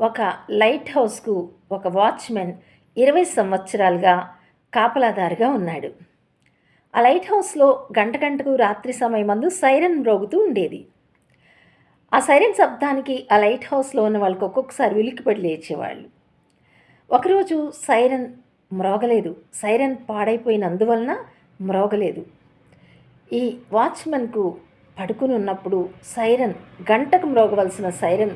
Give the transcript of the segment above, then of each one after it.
ఒక లైట్ హౌస్కు ఒక వాచ్మెన్ ఇరవై సంవత్సరాలుగా కాపలాదారుగా ఉన్నాడు. ఆ లైట్ హౌస్లో గంట గంటకు రాత్రి సమయమందు సైరన్ మ్రోగుతూ ఉండేది. ఆ సైరన్ శబ్దానికి ఆ లైట్ హౌస్లో ఉన్న వాళ్ళకి ఒక్కొక్కసారి ఉలిక్కిపడి లేచేవాళ్ళు. ఒకరోజు సైరన్ మ్రోగలేదు. సైరన్ పాడైపోయినందువలన మ్రోగలేదు. ఈ వాచ్మెన్కు పడుకుని ఉన్నప్పుడు సైరన్ గంటకు మ్రోగవలసిన సైరన్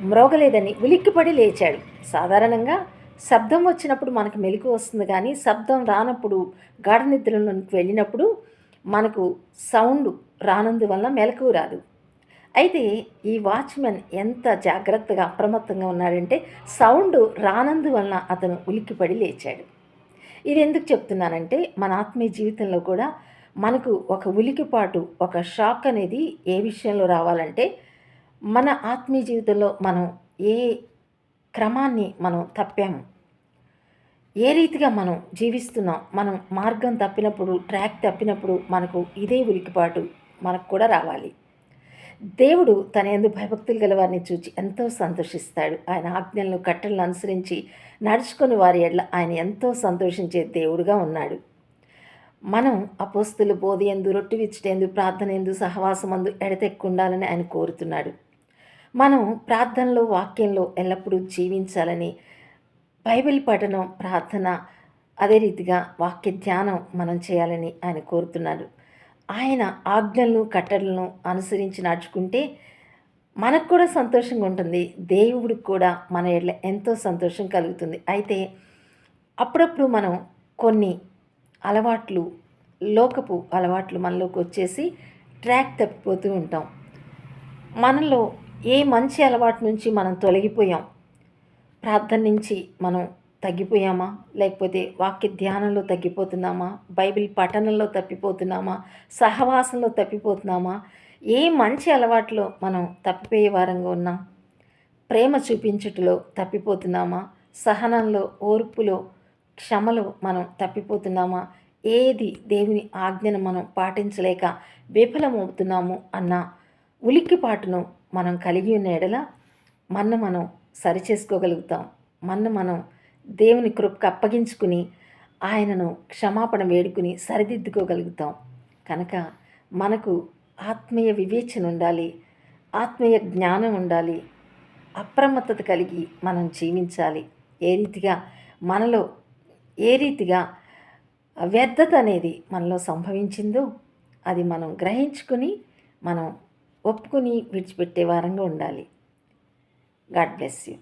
మ్రోగలేదని ఉలిక్కిపడి లేచాడు. సాధారణంగా శబ్దం వచ్చినప్పుడు మనకు మెలకు వస్తుంది కానీ శబ్దం రానప్పుడు గాఢ నిద్రలోకి వెళ్ళినప్పుడు మనకు సౌండ్ రానందువల్ల మెలకు రాదు. అయితే ఈ వాచ్మెన్ ఎంత జాగ్రత్తగా అప్రమత్తంగా ఉన్నాడంటే సౌండ్ రానందువలన అతను ఉలిక్కిపడి లేచాడు. ఇది ఎందుకు చెప్తున్నానంటే మన ఆత్మీయ జీవితంలో కూడా మనకు ఒక ఉలికిపాటు ఒక షాక్ అనేది ఏ విషయంలో రావాలంటే మన ఆత్మీయ జీవితంలో మనం ఏ క్రమాన్ని మనం తప్పాము? ఏ రీతిగా మనం జీవిస్తున్నాం? మనం మార్గం తప్పినప్పుడు ట్రాక్ తప్పినప్పుడు మనకు ఇదే ఉలికిపాటు మనకు కూడా రావాలి. దేవుడు తన ఎందు భయభక్తులు గల వారిని చూచి ఎంతో సంతోషిస్తాడు. ఆయన ఆజ్ఞలను కట్టలను అనుసరించి నడుచుకుని వారి ఎడ్ల ఆయన ఎంతో సంతోషించే దేవుడుగా ఉన్నాడు. మనం అపోస్తులు బోధి ఎందు రొట్టి విచ్చటేందు ప్రార్థన ఎందు సహవాసమందు ఎడతెక్కుండాలని ఆయన కోరుతున్నాడు. మనం ప్రార్థనలో వాక్యంలో ఎల్లప్పుడూ జీవించాలని బైబిల్ పఠనం ప్రార్థన అదే రీతిగా వాక్య ధ్యానం మనం చేయాలని ఆయన కోరుతున్నారు. ఆయన ఆజ్ఞలను కట్టడలను అనుసరించి నడుచుకుంటే మనకు కూడా సంతోషంగా ఉంటుంది. దేవుడికి కూడా మన ఎడ్ల ఎంతో సంతోషం కలుగుతుంది. అయితే అప్పుడప్పుడు మనం కొన్ని అలవాట్లు లోకపు అలవాట్లు మనలోకి వచ్చేసి ట్రాక్ తప్పిపోతూ ఉంటాం. మనలో ఏ మంచి అలవాటు నుంచి మనం తొలగిపోయాం? ప్రార్థన నుంచి మనం తగ్గిపోయామా? లేకపోతే వాక్య ధ్యానంలో తగ్గిపోతున్నామా? బైబిల్ పఠనంలో తప్పిపోతున్నామా? సహవాసంలో తప్పిపోతున్నామా? ఏ మంచి అలవాట్లో మనం తప్పిపోయే వారంగా ఉన్నాం? ప్రేమ చూపించుటలో తప్పిపోతున్నామా? సహనంలో ఓర్పులో క్షమలో మనం తప్పిపోతున్నామా? ఏది దేవుని ఆజ్ఞను మనం పాటించలేక విఫలమవుతున్నాము అన్న ఉలిక్కిపాటును మనం కలిగి ఉన్న ఎడల మన మనం సరిచేసుకోగలుగుతాం మన మనం దేవుని కృపకు అప్పగించుకుని ఆయనను క్షమాపణ వేడుకుని సరిదిద్దుకోగలుగుతాం. కనుక మనకు ఆత్మీయ వివేచన ఉండాలి ఆత్మీయ జ్ఞానం ఉండాలి అప్రమత్తత కలిగి మనం జీవించాలి. ఏ రీతిగా మనలో ఏ రీతిగా వ్యర్థత అనేది మనలో సంభవించిందో అది మనం గ్రహించుకుని మనం ఒప్పుకొని విడిచిపెట్టే వారంగా ఉండాలి. God bless you.